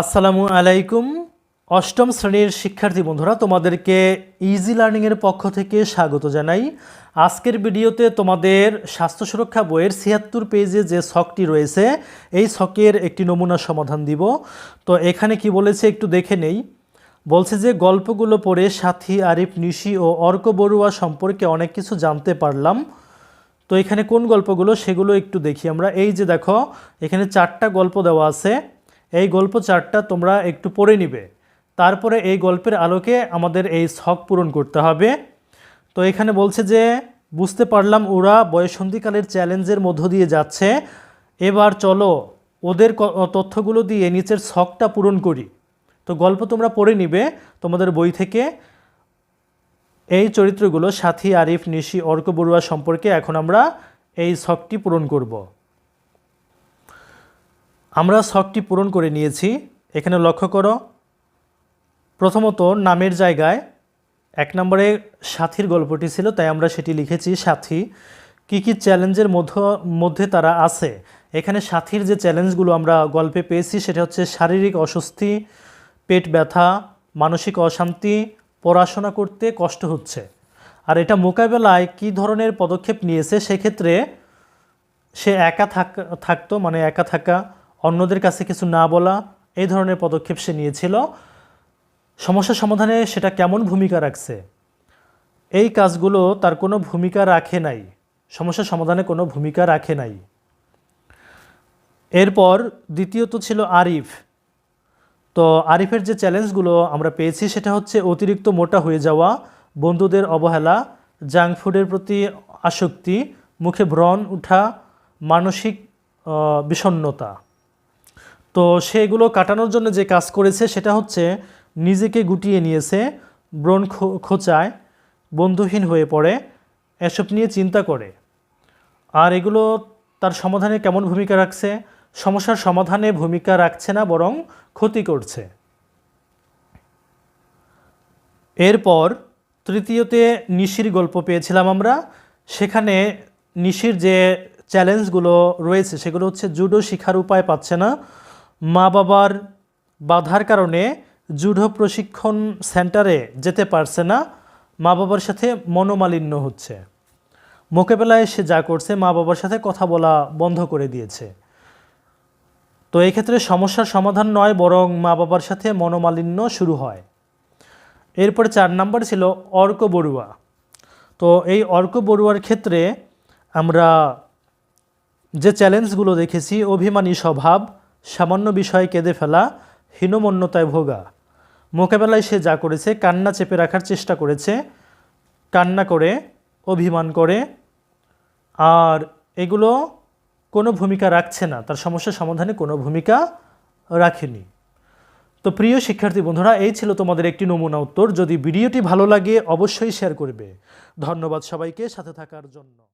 আসসালামু আলাইকুম। অষ্টম শ্রেণির শিক্ষার্থী বন্ধুরা, তোমাদেরকে ইজি লার্নিংয়ের পক্ষ থেকে স্বাগত জানাই। আজকের ভিডিওতে তোমাদের স্বাস্থ্য সুরক্ষা বইয়ের ছিয়াত্তর পেজে যে ছকটি রয়েছে, এই ছকের একটি নমুনা সমাধান দিব। তো এখানে কি বলেছে একটু দেখে নেই। বলছে যে, গল্পগুলো পড়ে সাথী, আরিফ, নিশি ও অর্ক বড়ুয়া সম্পর্কে অনেক কিছু জানতে পারলাম। তো এখানে কোন গল্পগুলো, সেগুলো একটু দেখি আমরা। এই যে দেখো, এখানে চারটা গল্প দেওয়া আছে। এই গল্প চারটা তোমরা একটু পড়ে নিবে। তারপরে এই গল্পের আলোকে আমাদের এই শখ পূরণ করতে হবে। তো এখানে বলছে যে, বুঝতে পারলাম ওরা বয়সন্ধিকালের চ্যালেঞ্জের মধ্য দিয়ে যাচ্ছে। এবার চলো ওদের তথ্যগুলো দিয়ে নিচের শখটা পূরণ করি। তো গল্প তোমরা পড়ে নিবে তোমাদের বই থেকে। এই চরিত্রগুলো সাথী, আরিফ, নিশি, অর্ক বড়ুয়া সম্পর্কে এখন আমরা এই শখটি পূরণ করব। আমরা শখটি পূরণ করে নিয়েছি। এখানে লক্ষ্য করো, প্রথমত নামের জায়গায় এক নম্বরে সাথীর গল্পটি ছিল, তাই আমরা সেটি লিখেছি সাথী। কী কী চ্যালেঞ্জের মধ্য, মধ্যে তারা আছে? এখানে সাথীর যে চ্যালেঞ্জগুলো আমরা গল্পে পেয়েছি, সেটা হচ্ছে শারীরিক অস্বস্তি, পেট ব্যথা, মানসিক অশান্তি, পড়াশোনা করতে কষ্ট হচ্ছে। আর এটা মোকাবেলায় কী ধরনের পদক্ষেপ নিয়েছে, সেক্ষেত্রে সে একা থাক, থাকতো মানে একা থাকা অন্যদের কাছে কিছু না বলা এই ধরনের পদক্ষেপ সে নিয়েছিল। সমস্যা সমাধানে সেটা কেমন ভূমিকা রাখছে? এই কাজগুলো তার কোনো ভূমিকা রাখে নাই। সমস্যা সমাধানে কোনো ভূমিকা রাখে নাই। এরপর দ্বিতীয়ত ছিল আরিফ। তো আরিফের যে চ্যালেঞ্জগুলো আমরা পেয়েছি সেটা হচ্ছে অতিরিক্ত মোটা হয়ে যাওয়া বন্ধুদের অবহেলা জাঙ্ক ফুডের প্রতি আসক্তি মুখে ব্রণ ওঠা মানসিক আহ, বিষণ্ণতা। তো সেগুলো কাটানোর জন্য যে কাজ করেছে সেটা হচ্ছে নিজেকে গুটিয়ে নিয়েছে, ব্রণ খোঁচায়, বন্ধুহীন হয়ে পড়ে, এসব নিয়ে চিন্তা করে। আর এগুলো তার সমাধানে কেমন ভূমিকা রাখছে? সমস্যার সমাধানে ভূমিকা রাখছে না, বরং ক্ষতি করছে। এরপর তৃতীয়তে নিশির গল্প পেয়েছিলাম আমরা। সেখানে নিশির যে চ্যালেঞ্জগুলো রয়েছে সেগুলো হচ্ছে জুডো শিখার উপায় পাচ্ছে না। মা বাবার বাধার কারণে জুডো প্রশিক্ষণ সেন্টারে যেতে পারছে না। মা বাবার সাথে মনোমালিন্য হচ্ছে। মোকাবেলায় সে যা করছে মা বাবার সাথে কথা বলা বন্ধ করে দিয়েছে। তো এই ক্ষেত্রে সমস্যার সমাধান নয়, বরং মা বাবার সাথে মনোমালিন্য শুরু হয়। এরপরে চার নাম্বার ছিল অর্ক বড়ুয়া। তো এই অর্ক বড়ুয়ার ক্ষেত্রে আমরা যে চ্যালেঞ্জগুলো দেখেছি, অভিমানী স্বভাব সামান্য বিষয়ে কেঁদে ফেলা হীনমন্যতায় ভোগা। মোকাবেলায় সে যা করেছে, কান্না চেপে রাখার চেষ্টা করেছে, কান্না করে, অভিমান করে, আর এগুলো কোনো ভূমিকা রাখছে না। তার সমস্যা সমাধানে কোনো ভূমিকা রাখেনি। তো প্রিয় শিক্ষার্থী বন্ধুরা, এই ছিল তোমাদের একটি নমুনা উত্তর। যদি ভিডিওটি ভালো লাগে, অবশ্যই শেয়ার করবে। ধন্যবাদ সবাইকে, সাথে থাকার জন্য।